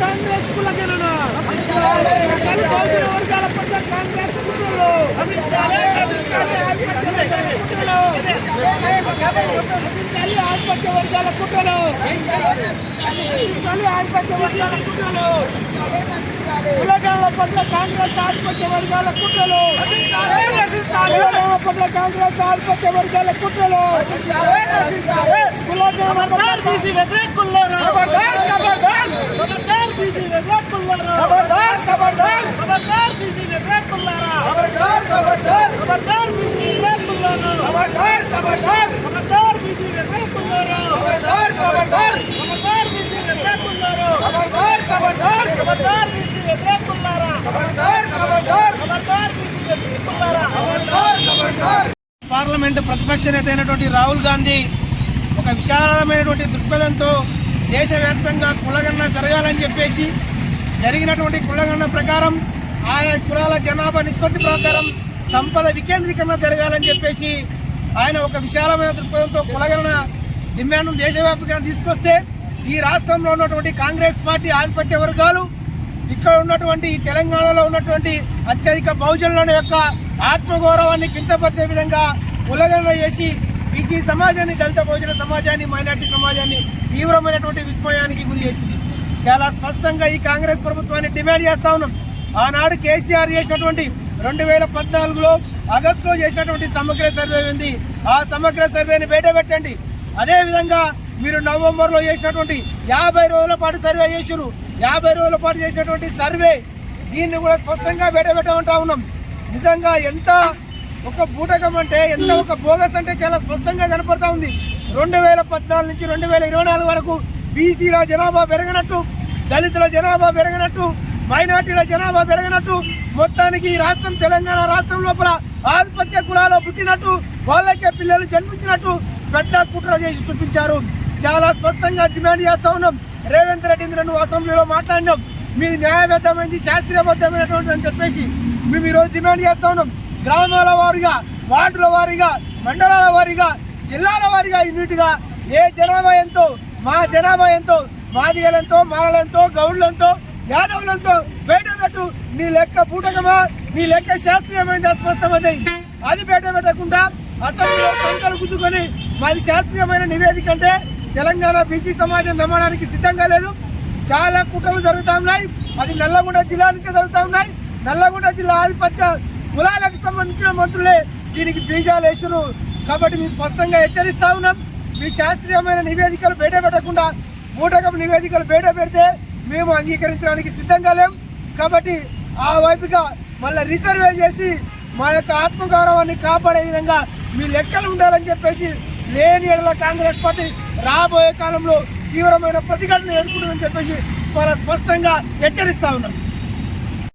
కాంగ్రెస్ కులగణన అందించాలి బహుజన వర్గాల పట్ల కాంగ్రెస్ కుట్రలు అందించాలి కుట్రలు అందించాలి ఆధిపత్య వర్గాల కుట్రలు అందించాలి ఆధిపత్య వర్గాల కుట్రలు కులగణల పట్ల కాంగ్రెస్ ఆధిపత్య వర్గాల కుట్రలు కులగణల పట్ల కాంగ్రెస్ ఆధిపత్య వర్గాల కుట్రలు కులగణల పట్ల బీసీ పార్లమెంట్ ప్రతిపక్ష నేత అయినటువంటి రాహుల్ గాంధీ ఒక విశాలమైనటువంటి దృక్పథంతో దేశవ్యాప్తంగా కులగణన జరగాలని చెప్పేసి జరిగినటువంటి కులగణన ప్రకారం ఆయా కులాల జనాభా నిష్పత్తి ప్రకారం సంపద వికేంద్రీకరణ జరగాలని చెప్పేసి ఆయన ఒక విశాలమైన దృక్పథంతో కులగణన డిమాండ్ను దేశవ్యాప్తంగా తీసుకొస్తే ఈ రాష్ట్రంలో ఉన్నటువంటి కాంగ్రెస్ పార్టీ ఆధిపత్య వర్గాలు ఇక్కడ ఉన్నటువంటి ఈ తెలంగాణలో ఉన్నటువంటి అత్యధిక బహుజనుల యొక్క ఆత్మగౌరవాన్ని కించపరిచే విధంగా ఉల్లంఘన చేసి బీసీ సమాజాన్ని దళిత బహుజన సమాజాన్ని మైనార్టీ సమాజాన్ని తీవ్రమైనటువంటి విస్మయానికి గురి చేసింది. చాలా స్పష్టంగా ఈ కాంగ్రెస్ ప్రభుత్వాన్ని డిమాండ్ చేస్తా ఉన్నాం. ఆనాడు కేసీఆర్ చేసినటువంటి రెండు వేల పద్నాలుగులో ఆగస్టులో చేసినటువంటి సమగ్ర సర్వే ఉంది. ఆ సమగ్ర సర్వేని బయట పెట్టండి అదేవిధంగా మీరు నవంబర్లో చేసినటువంటి యాభై రోజుల పాటు సర్వే చేసారు యాభై రోజుల పాటు చేసినటువంటి సర్వే దీన్ని కూడా స్పష్టంగా బయటపెట్టమంటా ఉన్నాం. నిజంగా ఎంత ఒక బూటకం అంటే ఎంత ఒక బోగస్ అంటే చాలా స్పష్టంగా కనపడతా ఉంది. రెండు వేల పద్నాలుగు నుంచి రెండు వేల ఇరవై నాలుగు వరకు బీసీల జనాభా పెరగనట్టు దళితుల జనాభా పెరగనట్టు మైనార్టీల జనాభా పెరగనట్టు మొత్తానికి ఈ రాష్ట్రం తెలంగాణ రాష్ట్రం లోపల ఆధిపత్య కులాలో పుట్టినట్టు వాళ్ళకే పిల్లలు జన్మించినట్టు పెద్ద కుట్ర చేసి చూపించారు. చాలా స్పష్టంగా డిమాండ్ చేస్తా ఉన్నాం. రేవంత్ రెడ్డి నువ్వు అసెంబ్లీలో మాట్లాడినాం మీది న్యాయబద్ధమైంది శాస్త్రీయబద్ధమైనటువంటి అని చెప్పేసి మేము ఈరోజు డిమాండ్ చేస్తా ఉన్నాం. గ్రామాల వారీగా వార్డుల వారీగా మండలాల వారీగా జిల్లాల వారీగా యూనిట్గా ఏ జనాభా ఎంతో మా జనాభా ఎంతో మాదిగలంతో మారలంతో గౌడ్లంతో యాదవులంతో బయట పెట్టు. నీ లెక్క పూటకమా నీ లెక్క శాస్త్రీయమైంది అస్పష్టమైంది. అది బయట పెట్టకుండా అసెంబ్లీలో సంఖ్యలు గుద్దుకొని మాది శాస్త్రీయమైన నివేదిక అంటే తెలంగాణ బీసీ సమాజం నమ్మడానికి సిద్ధంగా లేదు. చాలా కుట్రలు జరుగుతూ ఉన్నాయి. అది నల్లగొండ జిల్లా నుంచే జరుగుతూ ఉన్నాయి. నల్లగొండ జిల్లా ఆధిపత్య కులాలకు సంబంధించిన మంత్రులే దీనికి బీజాలు వేసురు కాబట్టి మేము స్పష్టంగా హెచ్చరిస్తా ఉన్నాం. మీ శాస్త్రీయమైన నివేదికలు బయట పెట్టకుండా బూటకపు నివేదికలు బయట పెడితే మేము అంగీకరించడానికి సిద్ధంగా లేం. కాబట్టి ఆ వైపుగా మళ్ళీ రిజర్వే చేసి మా యొక్క ఆత్మగౌరవాన్ని కాపాడే విధంగా మీ లెక్కలు ఉండాలని చెప్పేసి లేని ఎడల కాంగ్రెస్ పార్టీ రాబోయే కాలంలో తీవ్రమైన ప్రతిఘటన ఎదుర్కొంటుందని చెప్పేసి చాలా స్పష్టంగా హెచ్చరిస్తా ఉన్నాం.